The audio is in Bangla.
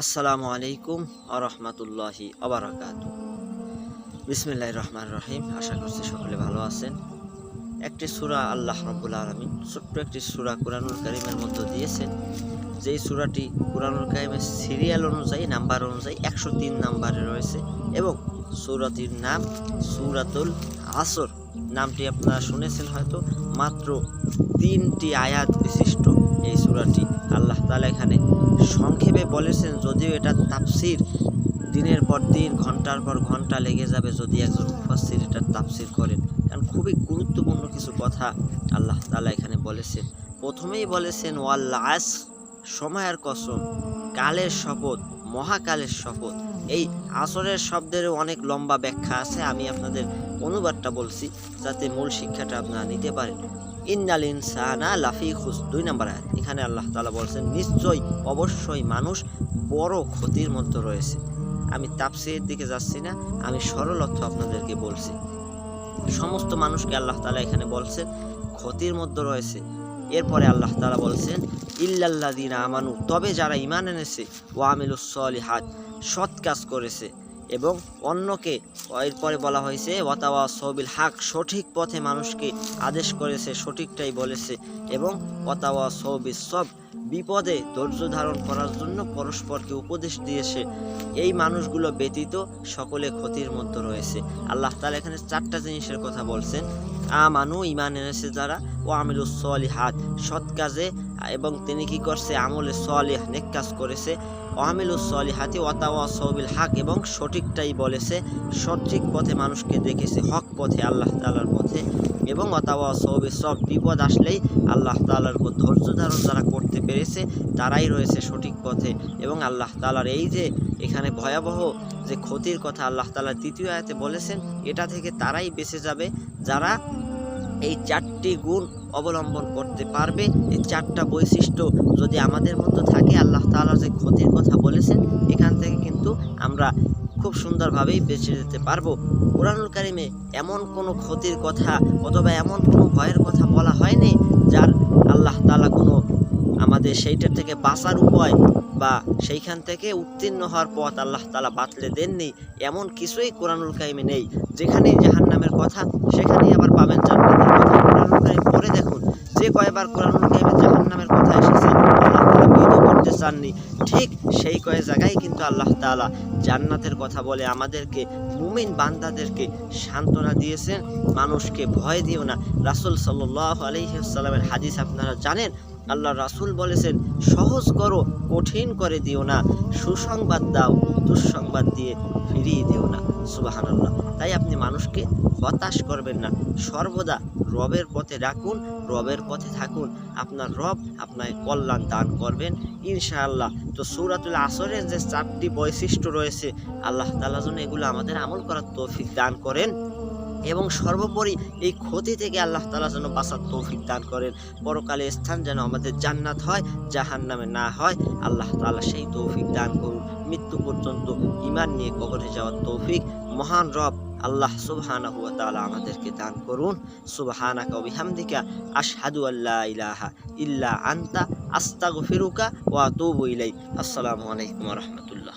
আসসালামু আলাইকুম আরহামতুল্লাহি আবরাকাত বিসমিল্লাহ রহমান রহিম। আশা করছি সকলে ভালো আছেন। একটি সুরা আল্লাহ রব্বুল আলমিন, ছোট্ট একটি সূরা কোরআনুল কারিমের মধ্যে দিয়েছেন। যেই সূরাটি কোরআনুল কারিমের সিরিয়াল অনুযায়ী, নাম্বার অনুযায়ী একশো তিন নাম্বারে রয়েছে এবং সুরাটির নাম সুরাতুল আসর। নামটি আপনারা শুনেছেন হয়তো। মাত্র তিনটি আয়াত বিশিষ্ট এই সুরাটি আল্লাহ তালা এখানে সংক্ষেপে বলেছেন, যদিও এটা তাপসির দিনের পর দিন, ঘণ্টার পর ঘণ্টা লেগে যাবে যদি একজন মুফাসসির এটা তাফসির করেন। কারণ খুবই গুরুত্বপূর্ণ কিছু কথা আল্লাহ তালা এখানে বলেছেন। প্রথমেই বলেছেন ওয়াল্লাস সময়ের কসম, কালের শপথ, মহাকালের শপথ। এই আসরের শব্দেরও অনেক লম্বা ব্যাখ্যা আছে, আমি আপনাদের অনুবাদটা বলছি যাতে মূল শিক্ষাটা আপনারা নিতে পারেন। ইন্নাল ইনসানা লাফি খুস, দুই নম্বর আয়াত। এখানে আল্লাহ তাআলা বলছেন, নিশ্চয়ই, অবশ্যই মানুষ বড় ক্ষতির মধ্যে রয়েছে। আমি তাপসির দিকে যাচ্ছি না, আমি সরল অর্থ আপনাদেরকে বলছি। সমস্ত মানুষকে আল্লাহ তালা এখানে বলছেন, ক্ষতির মধ্যে রয়েছে। এরপরে আল্লাহ তালা বলছেন, ইল্লাল্লাযিনা আমানু তবে যারা ইমান এনেছে ও আমিলুসলি সলিহাত, সৎ কাজ করেছে, এবং অন্যকে, এরপরে বলা হয়েছে ওয়াতাওয়া সবিল হাক সঠিক পথে মানুষকে আদেশ করেছে, সঠিকটাই বলেছে, এবং ওয়াতাওয়া সবিল সব বিপদে ধৈর্য ধারণ করার জন্য পরস্পরকে উপদেশ দিয়েছে। এই মানুষগুলো ব্যতীত সকলে ক্ষতির মধ্যে রয়েছে। আল্লাহ তাআলা এখানে চারটা জিনিসের কথা বলছেন। আমানু ইমান এনেছে যারা, ও আমিলুস সলিহাত, সৎ কাজে, এবং তিনি কি করছে? আমলে সলিহ, নেক কাজ করেছে। ওয়ামিলুস সলিহাতি ওয়াতাওয়া সবিল হাক, এবং সঠিকটাই বলেছে, সঠিক পথে মানুষকে দেখেছে, হক পথে আল্লাহ তালার পথে, এবং অতাওয়া সবে সব বিপদ আসলেই আল্লাহ তাআলার উপর ধৈর্য ধারণ যারা করতে পেরেছে তারাই রয়েছে সঠিক পথে। এবং আল্লাহ তাআলার এই যে এখানে ভয়াবহ যে ক্ষতির কথা আল্লাহ তাআলা দ্বিতীয় আয়াতে বলেছেন, এটা থেকে তারাই বেঁচে যাবে। যারা এই চারটি গুণ অবলম্বন করতে পারবে, এই চারটা বৈশিষ্ট্য যদি আমাদের মধ্যে থাকে, আল্লাহ তাআলা যে ক্ষতির কথা বলেছেন, এখান থেকে কিন্তু আমরা খুব সুন্দরভাবেই বেঁচে যেতে পারব। কোরআনুল কারিমে এমন কোনো ক্ষতির কথা অথবা এমন কোনো ভয়ের কথা বলা হয়নি, যার আল্লাহ তালা কোনো আমাদের সেইটার থেকে বাঁচার উপায় বা সেইখান থেকে উত্তীর্ণ হওয়ার পথ আল্লাহ তাআলা বাতলে দেননি, এমন কিছুই কোরআনুল কারিমে নেই। যেখানেই জাহান্নামের কথা, সেখানেই আবার পাবেন জান্নাতের কথা। কোরআনুল কারিম পড়ে দেখুন, যে কয়বার কোরআনুল কারিমে জাহান্নামের কথা এসেছে, আল্লাহ তাআলা বিধ করতে চাননি। ঠিক সেই কয় জায়গায় কিন্তু আল্লাহ তাআলা জান্নাতের কথা বলে আমাদেরকে, মুমিন বান্দাদেরকে সান্ত্বনা দিয়েছেন। মানুষকে ভয় দিও না। রাসুল সাল্লাল্লাহু আলাইহি ওয়াসাল্লামের হাদিস আপনারা জানেন আল্লাহ রাসূল বলেছেন, সহজ করো, কঠিন করে দিও না, সুসংবাদ দাও, দুঃসংবাদ দিয়ে ফিরিয়ে দিও না। সুবহানাল্লাহ। তাই আপনি মানুষকে হতাশ করবেন না। সর্বদা রবের পথে রাখুন, রবের পথে থাকুন। আপনার রব আপনাকে কল্যাণ দান করবেন, ইনশাআল্লাহ। তো সূরাতুল আসরের যে চারটি বৈশিষ্ট্য রয়েছে, আল্লাহ তাআলা যেন এগুলো আমাদের আমল করার তৌফিক দান করেন। এবং সর্বোপরি এই ক্ষতি থেকে আল্লাহ তালা যেন বাঁচার তৌফিক দান করেন। পরকালে স্থান যেন আমাদের জান্নাত হয় জাহান নামে না হয়, আল্লাহ তাআলা সেই তৌফিক দান করুন। মৃত্যু পর্যন্ত ইমান নিয়ে কবরে যাওয়ার তৌফিক, মহান রব আল্লাহ সুবহানাহু ওয়া তাআলা আমাদেরকে দান করুন। সুবহানা ওয়া বিহামদিকা, আশহাদু আল্লাহ ইলাহা ইল্লা আনতা, আস্তাগফিরুকা ওয়া আতুবু ইলাইক। আসসালামু আলাইকুম রাহমাতুল্লাহ।